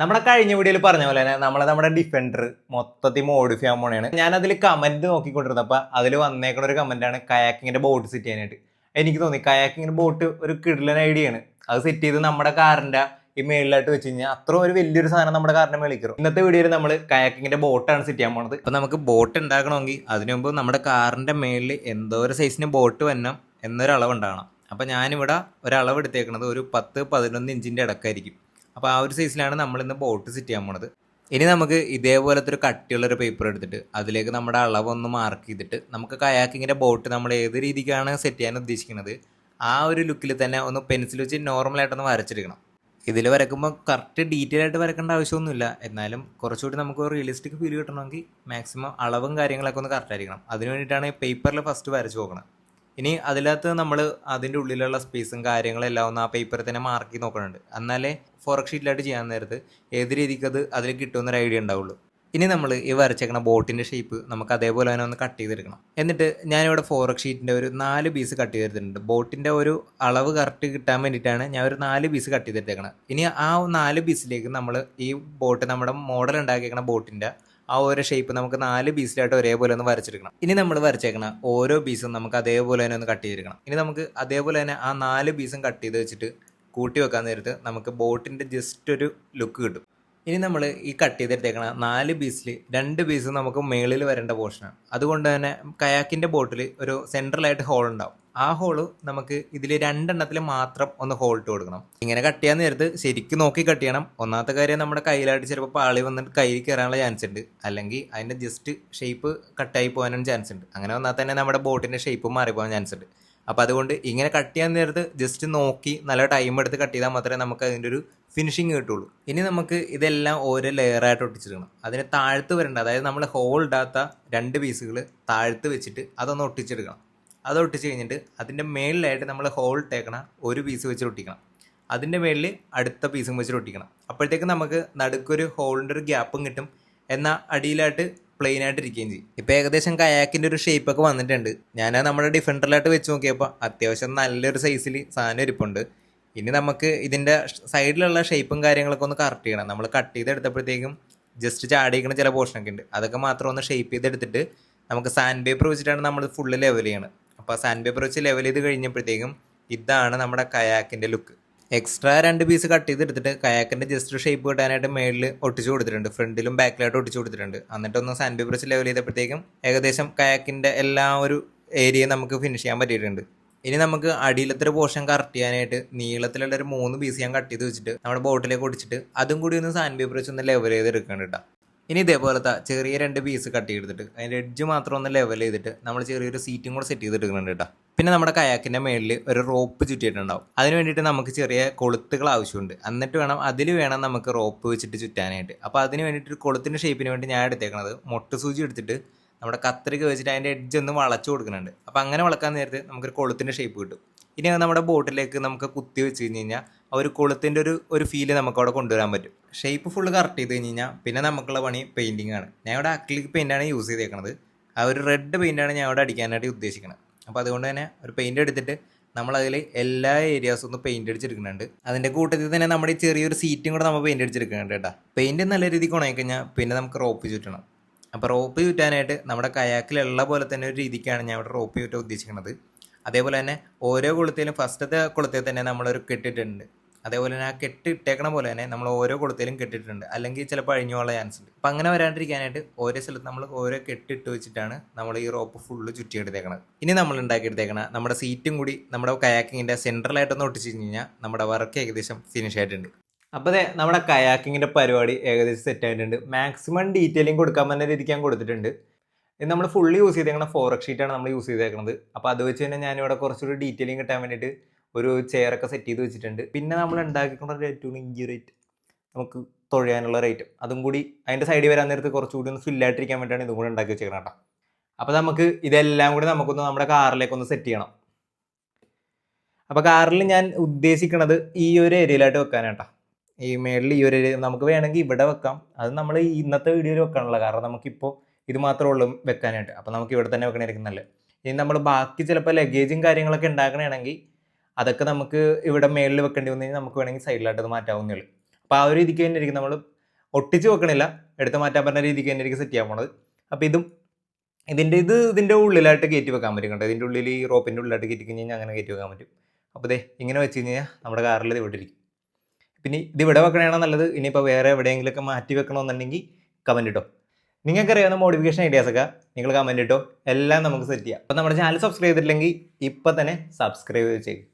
നമ്മുടെ കഴിഞ്ഞ വീഡിയോയിൽ പറഞ്ഞ പോലെ തന്നെ നമ്മളെ നമ്മുടെ ഡിഫൻഡർ മൊത്തത്തിൽ മോഡിഫൈ ചെയ്യാൻ പോണെയാണ് ഞാൻ അതിൽ കമന്റ് നോക്കിക്കൊണ്ടിരുന്നത് അപ്പൊ അതിൽ വന്നേക്കുന്ന ഒരു കമന്റ് ആണ് കയാക്കിങ്ങിന്റെ ബോട്ട് സെറ്റ് ചെയ്യാനായിട്ട്. എനിക്ക് തോന്നി കയാക്കിങ്ങിന് ബോട്ട് ഒരു കിടിലൻ ഐഡിയ ആണ്. അത് സെറ്റ് ചെയ്ത് നമ്മുടെ കാറിന്റെ ഈ മേളിലായിട്ട് വെച്ച് കഴിഞ്ഞാൽ അത്ര ഒരു വലിയൊരു സാധനം നമ്മുടെ കാറിന്റെ മേളിൽ കയറും. ഇന്നത്തെ വീഡിയോയിൽ നമ്മൾ കയാക്കിങ്ങിന്റെ ബോട്ടാണ് സെറ്റ് ചെയ്യാൻ പോണത്. അപ്പോൾ നമുക്ക് ബോട്ട് ഉണ്ടാക്കണമെങ്കിൽ അതിനു മുമ്പ് നമ്മുടെ കാറിന്റെ മേളിൽ എന്തോ ഒരു സൈസിന് ബോട്ട് വന്നം എന്നൊരു അളവ് ഉണ്ടാകണം അപ്പൊ ഞാനിവിടെ ഒരളവ് എടുത്തേക്കുന്നത് ഒരു പത്ത് പതിനൊന്ന് ഇഞ്ചിന്റെ ഇടക്കായിരിക്കും. അപ്പോൾ ആ ഒരു സൈസിലാണ് നമ്മൾ ഇന്ന് ബോട്ട് സെറ്റ് ചെയ്യാൻ പോണത്. ഇനി നമുക്ക് ഇതേപോലത്തെ ഒരു കട്ടിയുള്ള ഒരു പേപ്പർ എടുത്തിട്ട് അതിലേക്ക് നമ്മുടെ അളവൊന്ന് മാർക്ക് ചെയ്തിട്ട് നമുക്ക് കയാക്കിങ്ങിന്റെ ബോട്ട് നമ്മൾ ഏത് രീതിക്കാണ് സെറ്റ് ചെയ്യാൻ ഉദ്ദേശിക്കുന്നത് ആ ഒരു ലുക്കിൽ തന്നെ ഒന്ന് പെൻസിൽ വെച്ച് നോർമലായിട്ടൊന്ന് വരച്ചെടുക്കണം. ഇതിൽ വരക്കുമ്പോൾ കറക്റ്റ് ഡീറ്റെയിൽ ആയിട്ട് വരക്കേണ്ട ആവശ്യമൊന്നുമില്ല. എന്നാലും കുറച്ചുകൂടി നമുക്ക് റിയലിസ്റ്റിക് ഫീൽ കിട്ടണമെങ്കിൽ മാക്സിമം അളവും കാര്യങ്ങളൊക്കെ ഒന്ന് കറക്റ്റ് ആയിരിക്കണം. അതിന് വേണ്ടിയിട്ടാണ് പേപ്പറിൽ ഫസ്റ്റ് വരച്ച് നോക്കണം ഇനി അതിനകത്ത് നമ്മൾ അതിന്റെ ഉള്ളിലുള്ള സ്പേസും കാര്യങ്ങളെല്ലാം ഒന്ന് ആ പേപ്പറിൽ തന്നെ മാർക്ക് ചെയ്ത് നോക്കുന്നുണ്ട് എന്നാലേ ഫോറക് ഷീറ്റിലായിട്ട് ചെയ്യാൻ നേരത്ത് ഏത് രീതിക്ക് അത് അതിൽ കിട്ടുമെന്നൊരു ഐഡിയ ഉണ്ടാവുള്ളൂ. ഇനി നമ്മൾ ഈ വരച്ചേക്കണ ബോട്ടിന്റെ ഷേപ്പ് നമുക്ക് അതേപോലെ തന്നെ ഒന്ന് കട്ട് ചെയ്തെടുക്കണം. എന്നിട്ട് ഞാനിവിടെ ഫോറക് ഷീറ്റിന്റെ ഒരു നാല് പീസ് കട്ട് ചെയ്തെടുത്തിട്ടുണ്ട്. ബോട്ടിന്റെ ഒരു അളവ് കറക്റ്റ് കിട്ടാൻ വേണ്ടിയിട്ടാണ് ഞാൻ ഒരു നാല് പീസ് കട്ട് ചെയ്തിട്ടേക്കണം ഇനി ആ നാല് പീസിലേക്ക് നമ്മൾ ഈ ബോട്ട് നമ്മുടെ മോഡൽ ഉണ്ടാക്കിയേക്കണ ബോട്ടിന്റെ ആ ഓരോ ഷേപ്പ് നമുക്ക് നാല് പീസിലായിട്ട് ഒരേപോലെ ഒന്ന് വരച്ചെടുക്കണം ഇനി നമ്മൾ വരച്ചേക്കണം ഓരോ പീസും നമുക്ക് അതേപോലെ തന്നെ ഒന്ന് കട്ട് ചെയ്തെടുക്കണം ഇനി നമുക്ക് അതേപോലെ തന്നെ ആ നാല് പീസും കട്ട് ചെയ്ത് വെച്ചിട്ട് കൂട്ടി വെക്കാൻ നേരത്ത് നമുക്ക് ബോട്ടിന്റെ ജസ്റ്റ് ഒരു ലുക്ക് കിട്ടും. ഇനി നമ്മൾ ഈ കട്ട് ചെയ്തെടുത്തേക്കണ നാല് പീസിൽ രണ്ട് പീസ് നമുക്ക് മേളിൽ വരേണ്ട പോർഷനാണ് അതുകൊണ്ട് തന്നെ കയാക്കിന്റെ ബോട്ടിൽ ഒരു സെൻട്രലായിട്ട് ഹോൾ ഉണ്ടാവും. ആ ഹോൾ നമുക്ക് ഇതിൽ രണ്ടെണ്ണത്തിൽ മാത്രം ഒന്ന് ഹോൾ ഇട്ട് കൊടുക്കണം. ഇങ്ങനെ കട്ട് ചെയ്യാൻ നേരത്ത് ശരിക്കും നോക്കി കട്ട് ചെയ്യണം. ഒന്നാമത്തെ കാര്യം നമ്മുടെ കയ്യിലായിട്ട് ചിലപ്പോൾ പാളി വന്നിട്ട് കയ്യിൽ കയറാനുള്ള ചാൻസ് ഉണ്ട്. അല്ലെങ്കിൽ അതിന്റെ ജസ്റ്റ് ഷേപ്പ് കട്ടായി പോകാനും ചാൻസ് ഉണ്ട്. അങ്ങനെ വന്നാൽ തന്നെ നമ്മുടെ ബോട്ടിന്റെ ഷേപ്പ് മാറിപ്പോകാൻ ചാൻസ് ഉണ്ട്. അപ്പോൾ അതുകൊണ്ട് ഇങ്ങനെ കട്ട് ചെയ്യാൻ നേരത്ത് ജസ്റ്റ് നോക്കി നല്ല ടൈം എടുത്ത് കട്ട് ചെയ്താൽ മാത്രമേ നമുക്ക് അതിന്റെ ഒരു ഫിനിഷിങ് കിട്ടുള്ളൂ. ഇനി നമുക്ക് ഇതെല്ലാം ഓരോ ലെയറായിട്ട് ഒട്ടിച്ചെടുക്കണം അതിന് താഴ്ത്ത് വരേണ്ട അതായത് നമ്മൾ ഹോൾ ഇടാത്ത രണ്ട് പീസുകൾ താഴ്ത്ത് വെച്ചിട്ട് അതൊന്ന് ഒട്ടിച്ചെടുക്കണം അത് ഒട്ടിച്ച് കഴിഞ്ഞിട്ട് അതിന്റെ മേളിലായിട്ട് നമ്മൾ ഹോൾ ഇട്ടേക്കണ ഒരു പീസ് വെച്ച് ഒട്ടിക്കണം. അതിന്റെ മേളിൽ അടുത്ത പീസും വെച്ചിട്ട് ഒട്ടിക്കണം. അപ്പോഴത്തേക്ക് നമുക്ക് നടുക്കൊരു ഹോളിന്റെ ഒരു ഗ്യാപ്പും കിട്ടും. എന്നാൽ അടിയിലായിട്ട് പ്ലെയിൻ ആയിട്ട് ഇരിക്കുകയും ചെയ്യും. ഇപ്പോൾ ഏകദേശം കയാക്കിന്റെ ഒരു ഷേപ്പൊക്കെ വന്നിട്ടുണ്ട്. ഞാൻ നമ്മുടെ ഡിഫൻഡറിലായിട്ട് വെച്ച് നോക്കിയപ്പോൾ അത്യാവശ്യം നല്ലൊരു സൈസിൽ സാധനം ഇരിപ്പുണ്ട്. ഇനി നമുക്ക് ഇതിന്റെ സൈഡിലുള്ള ഷേപ്പും കാര്യങ്ങളൊക്കെ ഒന്ന് കറക്റ്റ് ചെയ്യണം. നമ്മൾ കട്ട് ചെയ്തെടുത്തപ്പോഴത്തേക്കും ജസ്റ്റ് ചാടിയിരിക്കുന്ന ചില പോർഷനൊക്കെ ഉണ്ട്. അതൊക്കെ മാത്രം ഒന്ന് ഷേപ്പ് ചെയ്തെടുത്തിട്ട് നമുക്ക് സാൻഡ് പേപ്പർ വെച്ചിട്ടാണ് നമ്മൾ ഫുള്ള് ലെവൽ ചെയ്യണം അപ്പോൾ സാൻഡ് പേപ്പർ വെച്ച് ലെവൽ ചെയ്ത് കഴിഞ്ഞപ്പോഴത്തേക്കും ഇതാണ് നമ്മുടെ കയാക്കിന്റെ ലുക്ക് എക്സ്ട്രാ രണ്ട് പീസ് കട്ട് ചെയ്തെടുത്തിട്ട് കയാക്കിന്റെ ജസ്റ്റ് ഷേപ്പ് കിട്ടാനായിട്ട് മേളിൽ ഒട്ടിച്ചു കൊടുത്തിട്ടുണ്ട്. ഫ്രണ്ടിലും ബാക്കിലായിട്ട് ഒട്ടിച്ചു കൊടുത്തിട്ടുണ്ട്. എന്നിട്ടൊന്ന് സാൻഡ് പേപ്പർ വെച്ച് ലെവൽ ചെയ്തപ്പോഴത്തേക്കും ഏകദേശം കയാക്കിന്റെ എല്ലാ ഒരു ഏരിയയും നമുക്ക് ഫിനിഷ് ചെയ്യാൻ പറ്റിയിട്ടുണ്ട്. ഇനി നമുക്ക് അടിയിലത്തെ പോർഷൻ കറക്റ്റ് ചെയ്യാനായിട്ട് നീളത്തിലുള്ള ഒരു മൂന്ന് പീസ് ഞാൻ കട്ട് ചെയ്ത് വെച്ചിട്ട് നമ്മുടെ ബോട്ടിലേക്ക് ഒടിച്ചിട്ട് അതും കൂടി ഒന്ന് സാൻഡ് പേപ്പർ വെച്ച് ഒന്ന് ലെവൽ ചെയ്ത് കേട്ടോ. ഇനി ഇതേപോലത്തെ ചെറിയ രണ്ട് പീസ് കട്ട് ചെയ്തിട്ട് അതിന്റെ എഡ്ജ് മാത്രം ഒന്ന് ലെവൽ ചെയ്തിട്ട് നമ്മൾ ചെറിയൊരു സീറ്റും കൂടെ സെറ്റ് ചെയ്തിട്ടുണ്ട് കേട്ടോ. പിന്നെ നമ്മുടെ കയാക്കിന്റെ മേളിൽ ഒരു റോപ്പ് ചുറ്റിയിട്ടുണ്ടാവും. അതിന് വേണ്ടിയിട്ട് നമുക്ക് ചെറിയ കൊളുത്തുകൾ ആവശ്യമുണ്ട്. എന്നിട്ട് വേണം അതിൽ വേണം നമുക്ക് റോപ്പ് വെച്ചിട്ട് ചുറ്റാനായിട്ട്. അപ്പോൾ അതിന് വേണ്ടിയിട്ട് ഒരു കൊളുത്തിന്റെ ഷേപ്പിന് വേണ്ടി ഞാൻ എടുത്തേക്കണത് മൊട്ട് സൂചി എടുത്തിട്ട് നമ്മുടെ കത്രിക വെച്ചിട്ട് അതിന്റെ എഡ്ജ് ഒന്ന് വളച്ചു കൊടുക്കുന്നുണ്ട്. അപ്പോൾ അങ്ങനെ വളക്കാൻ നേരത്തെ നമുക്കൊരു കൊളുത്തിന്റെ ഷേപ്പ് കിട്ടും. ഇനി നമ്മുടെ ബോട്ടിലേക്ക് നമുക്ക് കുത്തി വെച്ച് കഴിഞ്ഞ് കഴിഞ്ഞാൽ ആ ഒരു കുളത്തിന്റെ ഒരു ഒരു ഫീൽ നമുക്ക് അവിടെ കൊണ്ടുവരാൻ പറ്റും. ഷേപ്പ് ഫുള്ള് കറക്റ്റ് ചെയ്ത് കഴിഞ്ഞ് കഴിഞ്ഞാൽ പിന്നെ നമുക്കുള്ള പണി പെയിന്റിംഗ് ആണ്. ഞാൻ ഇവിടെ അക്ലിക് പെയിന്റാണ് യൂസ് ചെയ്തേക്കുന്നത് ആ ഒരു റെഡ് പെയിന്റാണ് ഞാൻ ഇവിടെ അടിക്കാനായിട്ട് ഉദ്ദേശിക്കുന്നത് അപ്പോൾ അതുകൊണ്ട് തന്നെ ഒരു പെയിന്റ് എടുത്തിട്ട് നമ്മളതിൽ എല്ലാ ഏരിയാസും ഒന്ന് പെയിന്റ് അടിച്ചെടുക്കുന്നുണ്ട് അതിന്റെ കൂട്ടത്തിൽ തന്നെ നമ്മുടെ ഈ ചെറിയൊരു സീറ്റും കൂടെ നമ്മൾ പെയിന്റ് അടിച്ചെടുക്കുന്നുണ്ട് കേട്ടോ. പെയിന്റ് നല്ല രീതിക്ക് ഉണങ്ങി കഴിഞ്ഞാൽ പിന്നെ നമുക്ക് റോപ്പ് ചുറ്റണം. അപ്പോൾ റോപ്പ് ചുറ്റാനായിട്ട് നമ്മുടെ കയാക്കിലുള്ള പോലെ തന്നെ ഒരു രീതിക്കാണ് ഞാൻ ഇവിടെ റോപ്പ് ചുറ്റാൻ ഉദ്ദേശിക്കുന്നത് അതേപോലെ തന്നെ ഓരോ കുളത്തിലും ഫസ്റ്റത്തെ കുളത്തിൽ തന്നെ നമ്മളൊരു കെട്ടിട്ടുണ്ട് അതേപോലെ തന്നെ ആ കെട്ടിട്ടേക്കണ പോലെ തന്നെ നമ്മൾ ഓരോ കുളത്തിലും കെട്ടിട്ടുണ്ട് അല്ലെങ്കിൽ ചിലപ്പോൾ അഴിഞ്ഞുള്ള ചാൻസ് ഉണ്ട്. അപ്പം അങ്ങനെ വരാണ്ടിരിക്കാനായിട്ട് ഓരോ സ്ഥലത്ത് നമ്മൾ ഓരോ കെട്ടിട്ട് വെച്ചിട്ടാണ് നമ്മൾ ഈ റോപ്പ് ഫുള്ള് ചുറ്റിയെടുത്തേക്കണത്. ഇനി നമ്മൾ ഉണ്ടാക്കിയെടുത്തേക്കണ നമ്മുടെ സീറ്റും കൂടി നമ്മുടെ കയാക്കിങ്ങിന്റെ സെൻട്രലായിട്ടൊന്ന് ഒട്ടിച്ച് കഴിഞ്ഞാൽ നമ്മുടെ വർക്ക് ഏകദേശം ഫിനിഷ് ആയിട്ടുണ്ട്. അപ്പോൾ അതെ നമ്മുടെ കയാക്കിങ്ങിന്റെ പരിപാടി ഏകദേശം സെറ്റ് ആയിട്ടുണ്ട്. മാക്സിമം ഡീറ്റെയിലിംഗ് കൊടുക്കാൻ പറ്റുന്ന രീതിക്ക് ഞാൻ കൊടുത്തിട്ടുണ്ട്. ഇത് നമ്മൾ ഫുള്ളി യൂസ് ചെയ്തേക്കുന്ന ഫോറക് ഷീറ്റാണ് നമ്മൾ യൂസ് ചെയ്തേക്കുന്നത് അപ്പോൾ അത് വെച്ച് തന്നെ ഞാനിവിടെ കുറച്ചൊരു ഡീറ്റെയിലിംഗ് കിട്ടാൻ വേണ്ടിയിട്ട് ഒരു ചെയറൊക്കെ സെറ്റ് ചെയ്ത് വെച്ചിട്ടുണ്ട്. പിന്നെ നമ്മൾ ഉണ്ടാക്കിക്കൊണ്ട ഏറ്റവും ഇഞ്ചി റേറ്റ് നമുക്ക് തുഴയാനുള്ള റേറ്റ് അതും കൂടി അതിന്റെ സൈഡിൽ വരാൻ നേരത്ത് കുറച്ചുകൂടി ഒന്ന് ഫില്ലായിട്ടിരിക്കാൻ വേണ്ടിയിട്ടാണ് ഇതും കൂടി ഉണ്ടാക്കി വെച്ചേക്കണം കേട്ടോ. അപ്പോൾ നമുക്ക് ഇതെല്ലാം കൂടി നമുക്കൊന്ന് നമ്മുടെ കാറിലേക്കൊന്ന് സെറ്റ് ചെയ്യണം. അപ്പോൾ കാറിൽ ഞാൻ ഉദ്ദേശിക്കുന്നത് ഈ ഒരു ഏരിയയിലായിട്ട് വെക്കാനാട്ടോ ഈ മേളിൽ ഈ ഒരു ഏരിയ നമുക്ക് വേണമെങ്കിൽ ഇവിടെ വെക്കാം. അത് നമ്മൾ ഇന്നത്തെ വീഡിയോയിൽ വെക്കാനുള്ള കാരണം നമുക്കിപ്പോൾ ഇത് മാത്രമേ ഉള്ളൂ വെക്കാനായിട്ട്. അപ്പോൾ നമുക്ക് ഇവിടെ തന്നെ വെക്കണമായിരിക്കും നല്ലത്. ഇനി നമ്മൾ ബാക്കി ചിലപ്പോൾ ലഗേജും കാര്യങ്ങളൊക്കെ ഉണ്ടാക്കണമെങ്കിൽ അതൊക്കെ നമുക്ക് ഇവിടെ മേളിൽ വെക്കേണ്ടി വന്നു കഴിഞ്ഞാൽ നമുക്ക് വേണമെങ്കിൽ സൈഡിലായിട്ട് അത് മാറ്റാവുന്നേ ഉള്ളൂ. അപ്പോൾ ആ ഒരു രീതിക്ക് തന്നെ ആയിരിക്കും നമ്മൾ ഒട്ടിച്ച് വെക്കണില്ല. എടുത്ത് മാറ്റാൻ പറഞ്ഞ രീതിക്ക് തന്നെ ആയിരിക്കും സെറ്റ് ചെയ്യാൻ പോണത്. അപ്പോൾ ഇതും ഇതിന്റെ ഇത് ഇതിന്റെ ഉള്ളിലായിട്ട് കയറ്റി വെക്കാൻ പറ്റും കേട്ടോ ഇതിന്റെ ഉള്ളിൽ ഈ റോപ്പിന്റെ ഉള്ളിലായിട്ട് കയറ്റി കഴിഞ്ഞ് കഴിഞ്ഞാൽ അങ്ങനെ കയറ്റി വെക്കാൻ പറ്റും. അപ്പോൾ ദേ ഇങ്ങനെ വെച്ച് കഴിഞ്ഞാൽ നമ്മുടെ കാറിൽ ഇത് ഇവിടെ ഇരിക്കും. പിന്നെ ഇത് ഇവിടെ വെക്കണേണോ നല്ലത്? ഇനിയിപ്പോൾ വേറെ എവിടെയെങ്കിലുമൊക്കെ മാറ്റി വെക്കണമെന്നുണ്ടെങ്കിൽ കമന്റ് ഇട്ടോ. നിങ്ങൾക്ക് അറിയാവുന്ന മോഡിഫിക്കേഷൻ ഐഡിയാസ് ഒക്കെ നിങ്ങൾ കമന്റ് ഇട്ടോ എല്ലാം നമുക്ക് സെറ്റ് ചെയ്യാം. അപ്പോൾ നമ്മുടെ ചാനൽ സബ്സ്ക്രൈബ് ചെയ്തിട്ടില്ലെങ്കിൽ ഇപ്പം തന്നെ സബ്സ്ക്രൈബ് ചെയ്യും